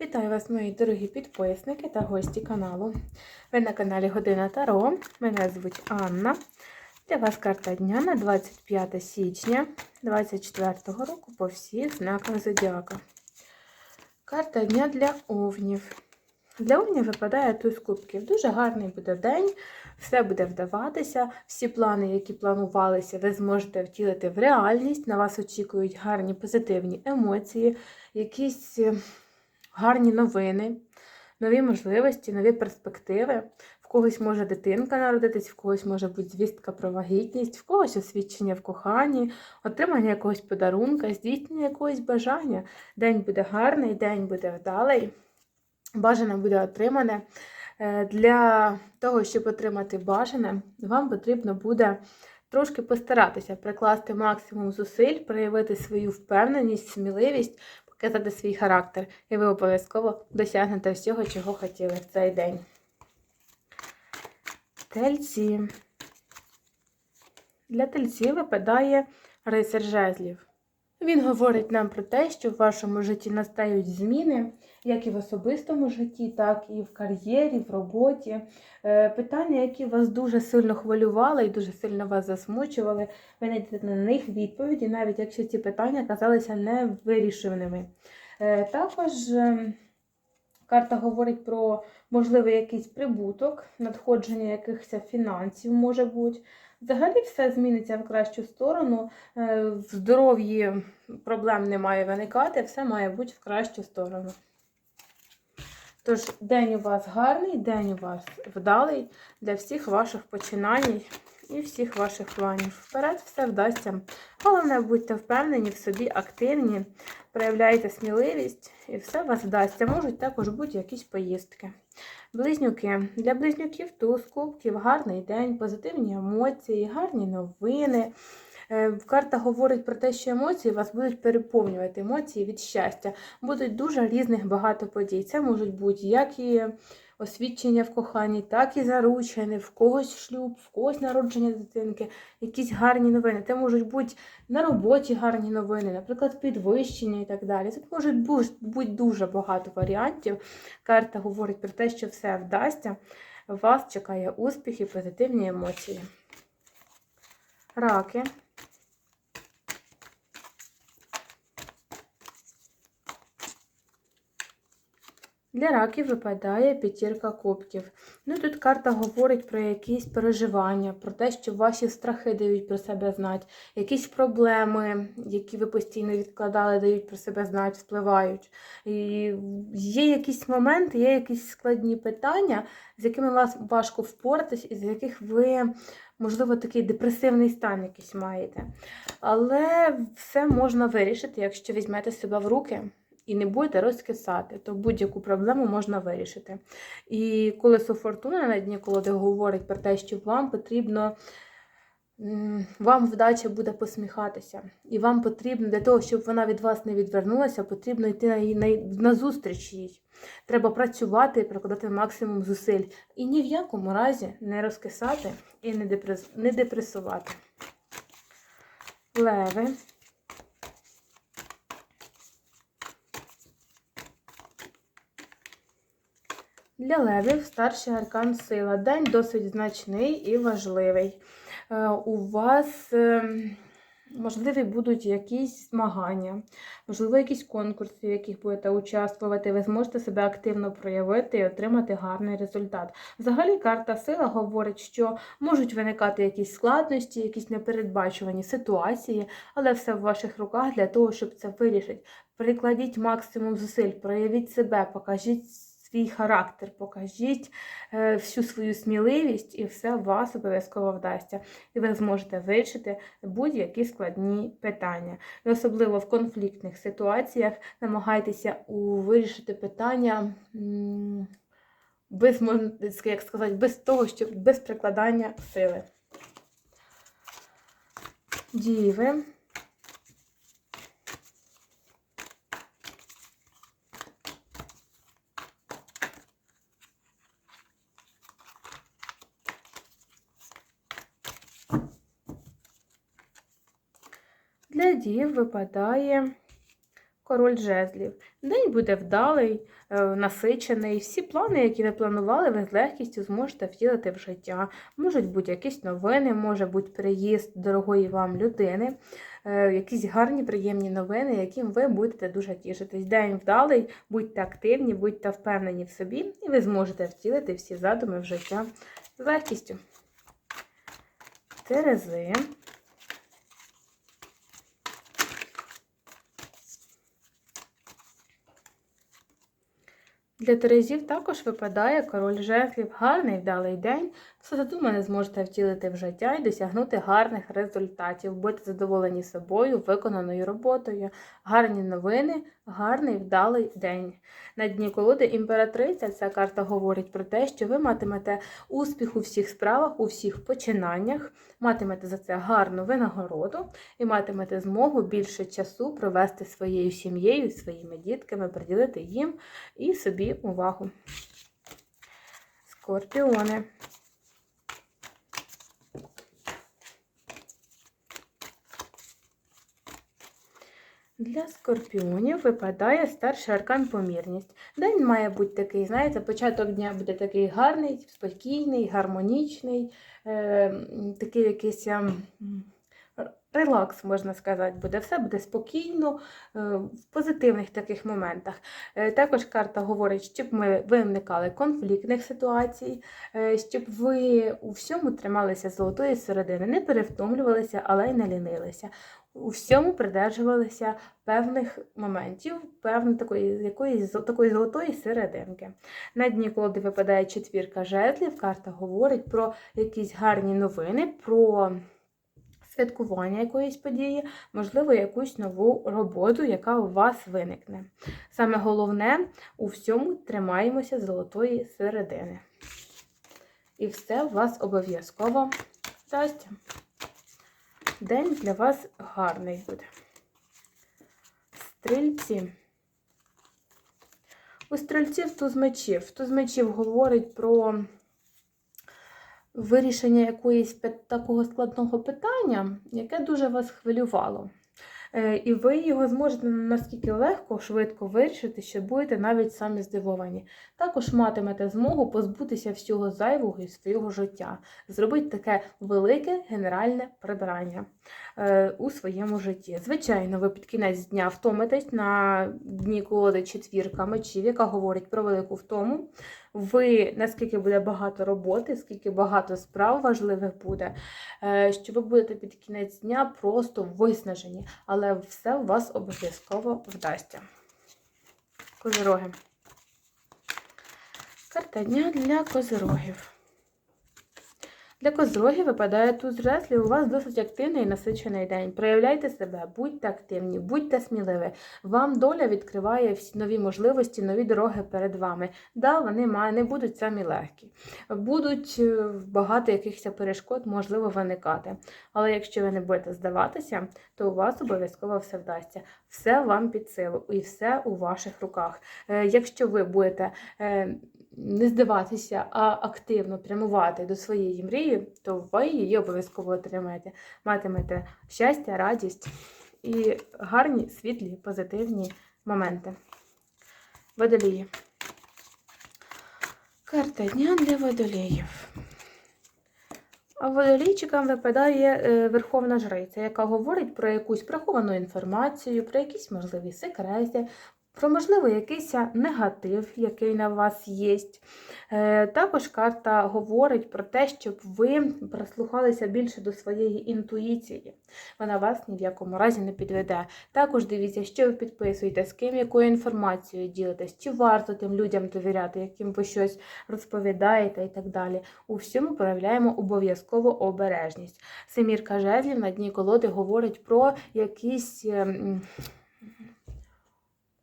Вітаю вас, мої дорогі підписники та гості каналу. Ви на каналі Година Таро. Мене звуть Анна. Для вас карта дня на 25 січня 2024 року по всіх знаках Зодіака. Карта дня для овнів. Для овнів випадає туз кубків. Дуже гарний буде день, все буде вдаватися. Всі плани, які планувалися, ви зможете втілити в реальність. На вас очікують гарні позитивні емоції, якісь гарні новини, нові можливості, нові перспективи. В когось може дитинка народитись, в когось може бути звістка про вагітність, в когось освідчення в коханні, отримання якогось подарунка, здійснення якогось бажання. День буде гарний, день буде вдалий, бажане буде отримане. Е, Для того, щоб отримати бажане, вам потрібно буде трошки постаратися прикласти максимум зусиль, проявити свою впевненість, сміливість, показати свій характер, і ви обов'язково досягнете всього, чого хотіли в цей день. Тельці. Для тельців випадає рицар жезлів. Він говорить нам про те, що в вашому житті настають зміни, як і в особистому житті, так і в кар'єрі, в роботі. Е, Питання, які вас дуже сильно хвилювали і дуже сильно вас засмучували, ви знайдете на них відповіді, навіть якщо ці питання казалися невирішеними. Е, Також е, карта говорить про можливий якийсь прибуток, надходження якихось фінансів може бути. Взагалі все зміниться в кращу сторону. Е, В здоров'ї проблем не має виникати, все має бути в кращу сторону. Тож, день у вас гарний, день у вас вдалий для всіх ваших починань і всіх ваших планів. Вперед все вдасться. Головне, будьте впевнені в собі, активні, проявляйте сміливість, і все вас вдасться. Можуть також бути якісь поїздки. Близнюки. Для близнюків туз кубків, гарний день, позитивні емоції, гарні новини. Е, Карта говорить про те, що емоції вас будуть переповнювати, емоції від щастя. Будуть дуже різних багато подій. Це можуть бути як і освідчення в коханні, так і заручені, в когось шлюб, в когось народження дитинки, якісь гарні новини. Це можуть бути на роботі гарні новини, наприклад, підвищення і так далі. Тут може бути дуже багато варіантів. Карта говорить про те, що все вдасться. Вас чекає успіх і позитивні емоції. Раки. Для раків випадає п'ятірка кубків. Ну тут карта говорить про якісь переживання, про те, що ваші страхи дають про себе знати, якісь проблеми, які ви постійно відкладали, дають про себе знати, впливають. І є якісь моменти, є якісь складні питання, з якими вас важко впоратись, і з яких ви, можливо, такий депресивний стан якийсь маєте. Але все можна вирішити, якщо візьмете себе в руки і не будете розкисати, то будь-яку проблему можна вирішити. І колесо фортуни на дні колоди говорить про те, що вам потрібно. Вам вдача буде посміхатися, і вам потрібно для того, щоб вона від вас не відвернулася, потрібно йти на, на, на зустріч їй. Треба працювати і прикладати максимум зусиль. І ні в якому разі не розкисати і не, депрес, не депресувати. Леви. Для левів старший аркан сила. День досить значний і важливий. Е, У вас ем, можливі будуть якісь змагання, можливо, якісь конкурси, в яких будете участвувати. Ви зможете себе активно проявити і отримати гарний результат. Взагалі, карта сила говорить, що можуть виникати якісь складності, якісь непередбачувані ситуації, але все в ваших руках для того, щоб це вирішити. Прикладіть максимум зусиль, проявіть себе, покажіть свій характер, покажіть е, всю свою сміливість, і все вас обов'язково вдасться. І ви зможете вирішити будь-які складні питання. І особливо в конфліктних ситуаціях намагайтеся вирішити питання. Без, як сказати, без того, щоб без прикладання сили. Діви. Дів випадає король жезлів. День буде вдалий, е, насичений. Всі плани, які ви планували, ви з легкістю зможете втілити в життя. Можуть бути якісь новини, може бути приїзд дорогої вам людини, е, якісь гарні, приємні новини, яким ви будете дуже тішитись. День вдалий, будьте активні, будьте впевнені в собі, і ви зможете втілити всі задуми в життя з легкістю. Терези. Для Терезів також випадає король жезлів, гарний вдалий день. Все задумане зможете втілити в життя і досягнути гарних результатів, бути задоволені собою, виконаною роботою, гарні новини, гарний вдалий день. На дні колоди імператриця ця карта говорить про те, що ви матимете успіх у всіх справах, у всіх починаннях, матимете за це гарну винагороду і матимете змогу більше часу провести своєю сім'єю, своїми дітками, приділити їм і собі увагу. Скорпіони. Для скорпіонів випадає старший аркан помірність. День має бути такий, знаєте, початок дня буде такий гарний, спокійний, гармонічний, е, такий якийсь ем, релакс, можна сказати, буде. Все буде спокійно, е, в позитивних таких моментах. Е, також карта говорить, щоб ми ви уникали конфліктних ситуацій, е, щоб ви у всьому трималися золотої середини, не перевтомлювалися, але й не лінилися. У всьому придержувалися певних моментів, певної такої якоїсь такої золотої серединки. На дні, коли випадає четвірка жезлів, карта говорить про якісь гарні новини, про святкування якоїсь події, можливо, якусь нову роботу, яка у вас виникне. Саме головне, у всьому тримаємося золотої середини. І все у вас обов'язково вдасться. День для вас гарний буде. Стрільці. У стрільців туз мечів. Туз мечів говорить про вирішення якоїсь такого складного питання, яке дуже вас хвилювало. Е, І ви його зможете наскільки легко, швидко вирішити, що будете навіть самі здивовані. Також матимете змогу позбутися всього зайвого із свого життя, зробити таке велике генеральне прибирання е, у своєму житті. Звичайно, ви під кінець дня втомитесь на дні колоди четвірка мечів, яка говорить про велику втому. Ви наскільки буде багато роботи, скільки багато справ важливих буде, е, що ви будете під кінець дня просто виснажені, але все у вас обов'язково вдасться. Козироги. Карта дня для козирогів. Для козирогів випадає туз жезлів, у вас досить активний і насичений день. Проявляйте себе, будьте активні, будьте сміливі. Вам доля відкриває всі нові можливості, нові дороги перед вами. Да, вони не будуть самі легкі. Будуть е, багато якихось перешкод, можливо, виникати. Але якщо ви не будете здаватися, то у вас обов'язково все вдасться. Все вам під силу і все у ваших руках. Е, Якщо ви будете е, не здаватися, а активно прямувати до своєї мрії, то ви її обов'язково отримаєте. Матимете щастя, радість і гарні, світлі, позитивні моменти. Водолії. Карта дня для водоліїв. А водолійчикам випадає е, Верховна Жриця, яка говорить про якусь приховану інформацію, про якісь можливі секрети, про можливо якийсь негатив, який на вас є. Е, Також карта говорить про те, щоб ви прислухалися більше до своєї інтуїції. Вона вас ні в якому разі не підведе. Також дивіться, що ви підписуєте, з ким якою інформацією ділитесь, чи варто тим людям довіряти, яким ви щось розповідаєте і так далі. У всьому проявляємо обов'язково обережність. Семірка жезлів на дні колоди говорить про якісь.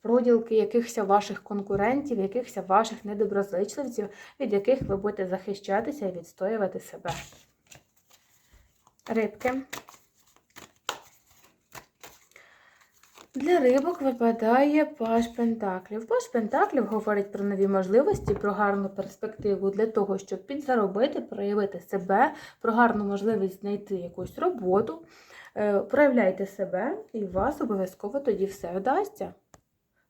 Проділки якихось ваших конкурентів, якихось ваших недоброзичливців, від яких ви будете захищатися і відстоювати себе. Рибки. Для рибок випадає паш Пентаклів. Паш Пентаклів говорить про нові можливості, про гарну перспективу для того, щоб підзаробити, проявити себе, про гарну можливість знайти якусь роботу. Е, Проявляйте себе, і у вас обов'язково тоді все вдасться.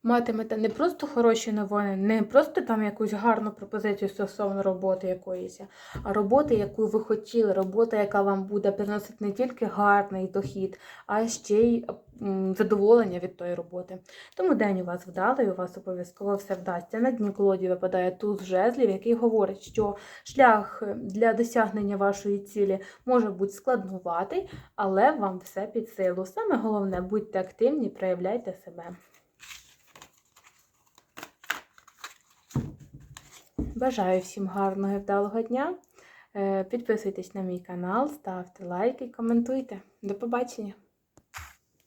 Матимете не просто хороші новини, не просто там якусь гарну пропозицію стосовно роботи якоїсь, а роботи, яку ви хотіли, робота, яка вам буде приносити не тільки гарний дохід, а ще й задоволення від тої роботи. Тому день у вас вдалий, у вас обов'язково все вдасться. На дні колоді випадає туз жезлів, який говорить, що шлях для досягнення вашої цілі може бути складнуватий, але вам все під силу. Саме головне, будьте активні, проявляйте себе. Бажаю всім гарного і вдалого дня. Е, Підписуйтесь на мій канал, ставте лайки, коментуйте. До побачення!